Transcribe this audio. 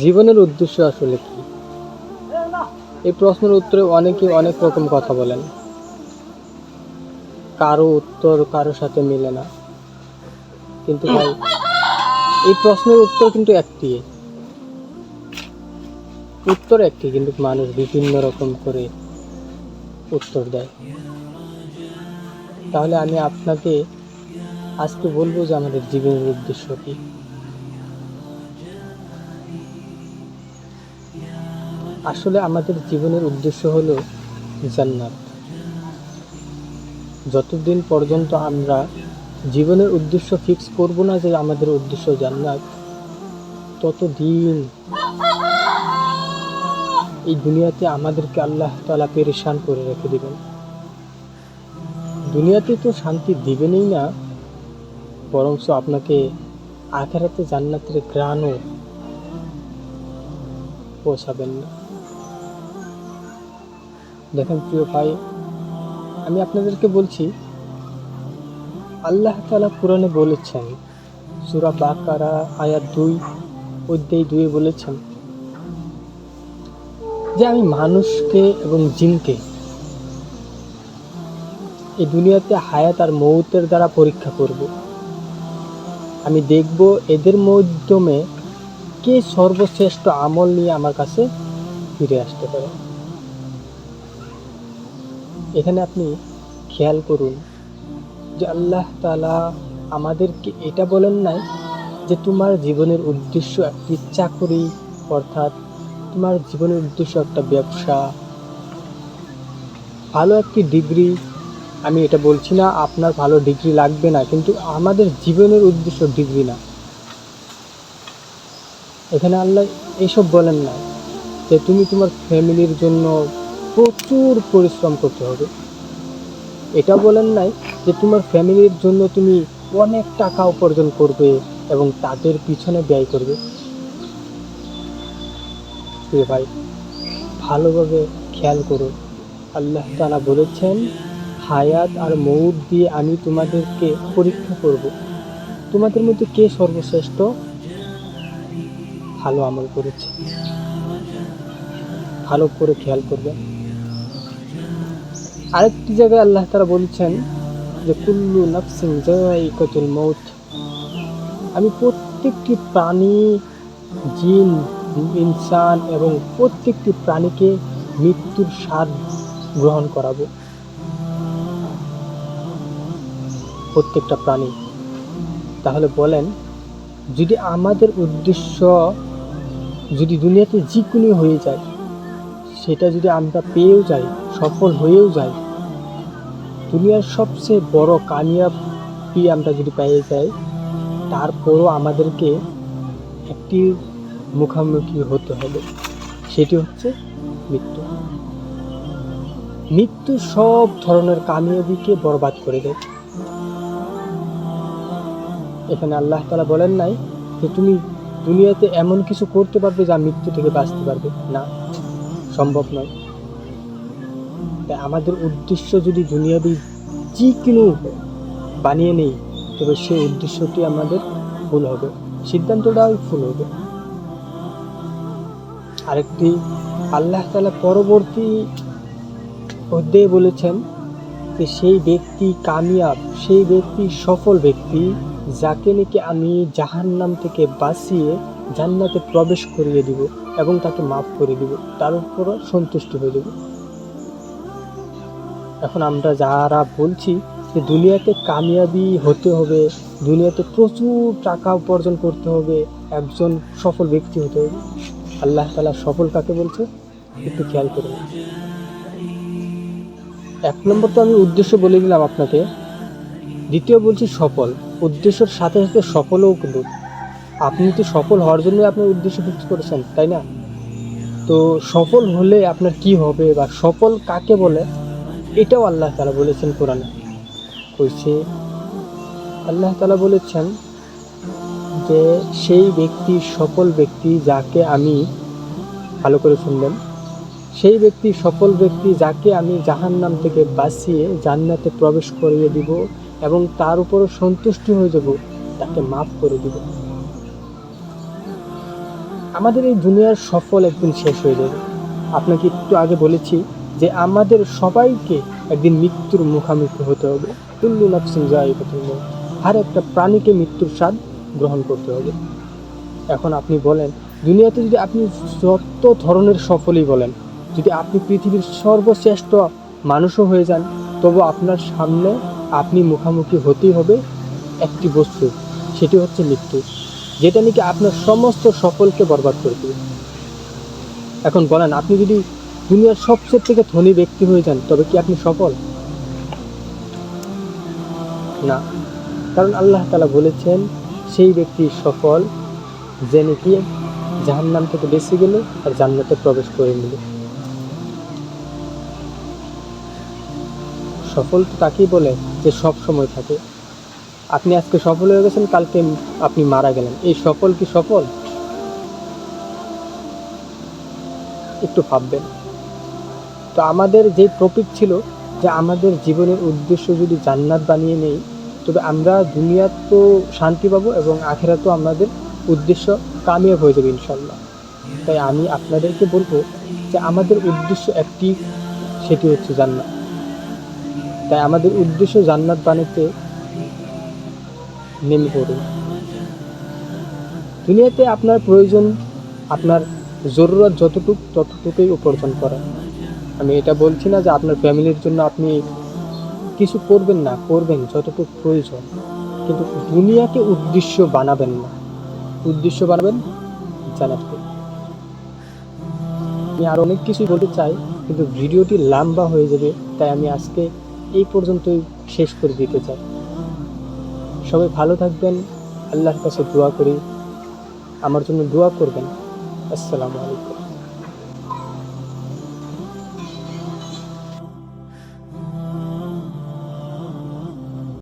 জীবনের উদ্দেশ্য আসলে কি? এই প্রশ্নের উত্তরে অনেকে অনেক রকম কথা বলেন। কারও উত্তর কারও সাথে মিলে না। কিন্তু ভাই এই প্রশ্নের উত্তর কিন্তু একটি উত্তর একটি, কিন্তু মানুষ বিভিন্ন রকম করে উত্তর দেয়। তাহলে আমি আপনাকে আজকে বলব যে আমাদের জীবনের উদ্দেশ্য কি? আসলে আমাদের জীবনের উদ্দেশ্য হলো জান্নাত। যতদিন পর্যন্ত আমরা জীবনের উদ্দেশ্য ফিক্স করব না যে আমাদের উদ্দেশ্য জান্নাত, ততদিন এই দুনিয়াতে আমাদেরকে আল্লাহ তালা পেরেশান করে রেখে দেবেন। দুনিয়াতে তো শান্তি দিবেনই না, বরঞ্চ আপনাকে আখেরাতে জান্নাতের গ্রাণও পৌঁছাবেন না। দেখেন প্রিয় ভাই, আমি আপনাদেরকে বলছি, আল্লাহ তালা কোরআনে বলেছেন, সুরা বাকারা আয়াত দুই, অধ্যায় দুয়ে বলেছেন, যে আমি মানুষকে এবং জিনকে এই দুনিয়াতে হায়াত আর মৌতের দ্বারা পরীক্ষা করব। আমি দেখব এদের মাধ্যমে কে সর্বশ্রেষ্ঠ আমল নিয়ে আমার কাছে ফিরে আসতে পারে। এখানে আপনি খেয়াল করুন যে আল্লাহ তালা আমাদেরকে এটা বলেন নাই যে তোমার জীবনের উদ্দেশ্য একটি চাকরি, অর্থাৎ তোমার জীবনের উদ্দেশ্য একটা ব্যবসা। ভালো একটি ডিগ্রি, আমি এটা বলছি না আপনার ভালো ডিগ্রি লাগবে না, কিন্তু আমাদের জীবনের উদ্দেশ্য ডিগ্রি না। এখানে আল্লাহ এইসব বলেন না যে তুমি তোমার ফ্যামিলির জন্য প্রচুর পরিশ্রম করতে হবে। এটা বলেন নাই যে তোমার ফ্যামিলির জন্য তুমি অনেক টাকা উপার্জন করবে এবং তাদের পিছনে ব্যয় করবে। প্রিয় ভাই, ভালোভাবে খেয়াল করো। আল্লাহ তালা বলেছেন, হায়াত আর মৌত দিয়ে আমি তোমাদেরকে পরীক্ষা করব। তোমাদের মধ্যে কে সর্বশ্রেষ্ঠ? ভালো আমল করেছে। ভালো করে খেয়াল করবে। আরেকটি জায়গায় আল্লাহ তারা বলছেন যে, কুল্লু নাফসিন জায়কাতুল মৌত আমি প্রত্যেকটি প্রাণী, জিন, ইনসান এবং প্রত্যেকটি প্রাণীকে মৃত্যুর স্বাদ গ্রহণ করাবো। প্রত্যেকটা প্রাণী। তাহলে বলেন, যদি আমাদের উদ্দেশ্য যদি দুনিয়াতে যে কোনো হয়ে যায়, সেটা যদি আমরা পেয়েও যাই সফল হয়েও যাই দুনিয়ার সবচেয়ে বড় কামিয়াবি আমরা যদি পেয়ে যাই তারপরও আমাদেরকে একটি মুখামুখি হতে হবে। সেটি হচ্ছে মৃত্যু। মৃত্যু সব ধরনের কামিয়াবিকে বরবাদ করে দেয়। এখানে আল্লাহ তালা বলেন নাই যে তুমি দুনিয়াতে এমন কিছু করতে পারবে যা মৃত্যু থেকে বাঁচতে পারবে। না, সম্ভব নয়। আমাদের উদ্দেশ্য যদি দুনিয়াবি যে কোনো বানিয়ে নেই, তবে সেই উদ্দেশ্যটি আমাদের ভুল হবে। সিদ্ধান্তটাও ভুল হবে। আরেকটি, আল্লাহ তালা পরবর্তী অধ্যায়ে বলেছেন যে, সেই ব্যক্তি কামিয়াব, সেই ব্যক্তি সফল ব্যক্তি যাকে নাকি আমি জাহান্নাম থেকে বাঁচিয়ে জান্নাতে প্রবেশ করিয়ে দিব এবং তাকে মাফ করে দিব, তার উপরও সন্তুষ্ট হয়ে দেব এখন আমরা যারা বলছি যে দুনিয়াতে কামিয়াবি হতে হবে, দুনিয়াতে প্রচুর টাকা উপার্জন করতে হবে, একজন সফল ব্যক্তি হতে হবে। আল্লাহ তালা সফল কাকে বলছে? একটু খেয়াল করুন। এক নম্বর তো আমি উদ্দেশ্য বলে দিলাম আপনাকে। দ্বিতীয় বলছি সফল। উদ্দেশ্যের সাথে সাথে সফলও কিন্তু। আপনি তো সফল হওয়ার জন্য আপনার উদ্দেশ্য ফিক্স করেছেন, তাই না? তো সফল হলে আপনার কি হবে বা সফল কাকে বলে? এটাও আল্লাহ তালা বলেছেন কোরআনে। কইছে, আল্লাহ তালা বলেছেন যে, সেই ব্যক্তি, সফল ব্যক্তি যাকে আমি, ভালো করে শুনবেন, সেই ব্যক্তি, সফল ব্যক্তি যাকে আমি জাহান্নাম থেকে বাঁচিয়ে জান্নাতে প্রবেশ করিয়ে দিব এবং তার উপরও সন্তুষ্ট হয়ে যাব, তাকে মাফ করে দিব। আমাদের এই দুনিয়ার সফল একদিন শেষ হয়ে যাবে। আপনাকে একটু আগে বলেছি যে আমাদের সবাইকে একদিন মৃত্যুর মুখামুখি হতে হবে তুল্লু নাফসিন মউত। আর একটা প্রাণীকে মৃত্যুর স্বাদ গ্রহণ করতে হবে এখন আপনি বলেন, দুনিয়াতে যদি আপনি যত ধরনের সফলই বলেন, যদি আপনি পৃথিবীর সর্বশ্রেষ্ঠ মানুষও হয়ে যান, তবু আপনার সামনে আপনি মুখোমুখি হতেই হবে একটি বস্তু, সেটি হচ্ছে মৃত্যু, যেটা নাকি আপনার সমস্ত সফলকে বরবাদ করে দেবে এখন বলেন, আপনি যদি দুনিয়ার সবচেয়ে থেকে ধনী ব্যক্তি হয়ে যান, তবে কি আপনি সফল? না। কারণ আল্লাহ তালা বলেছেন, সেই ব্যক্তি সফল যে নাকি জাহান্নাম থেকে বেঁচে গেল আর জান্নাতে প্রবেশ করে নিল। সফল তো তাকেই বলে যে সব সময় থাকে। আপনি আজকে সফল হয়ে গেছেন, কালকে আপনি মারা গেলেন। এই সফল কি সফল? একটু ভাববেন। তো আমাদের যে টপিক ছিল যে আমাদের জীবনের উদ্দেশ্য যদি জান্নাত বানিয়ে নেই, তবে আমরা দুনিয়ার তো শান্তি পাবো এবং আখেরাতেও আমাদের উদ্দেশ্য কামিয়াব হয়ে যাবে ইনশাল্লাহ তাই আমি আপনাদেরকে বলব যে আমাদের উদ্দেশ্য একটি, সেটি হচ্ছে জান্নাত। তাই আমাদের উদ্দেশ্য জান্নাত বানাতে নেমে পড়ুন। দুনিয়াতে আপনার প্রয়োজন, আপনার জরুরত যতটুক, ততটুকুই উপার্জন করা। আমি এটা বলছি না যে আপনার ফ্যামিলির জন্য আপনি কিছু করবেন না, করবেন যতটুকু প্রয়োজন। কিন্তু দুনিয়াকে উদ্দেশ্য বানাবেন না। উদ্দেশ্য বানাবেন জানাতে আমি আর অনেক কিছু বলতে চাই, কিন্তু ভিডিওটি লম্বা হয়ে যাবে, তাই আমি আজকে এই পর্যন্তই শেষ করে দিতে চাই। সবাই ভালো থাকবেন, আল্লাহর কাছে দোয়া করি। আমার জন্য দোয়া করবেন। আসসালামু আলাইকুম।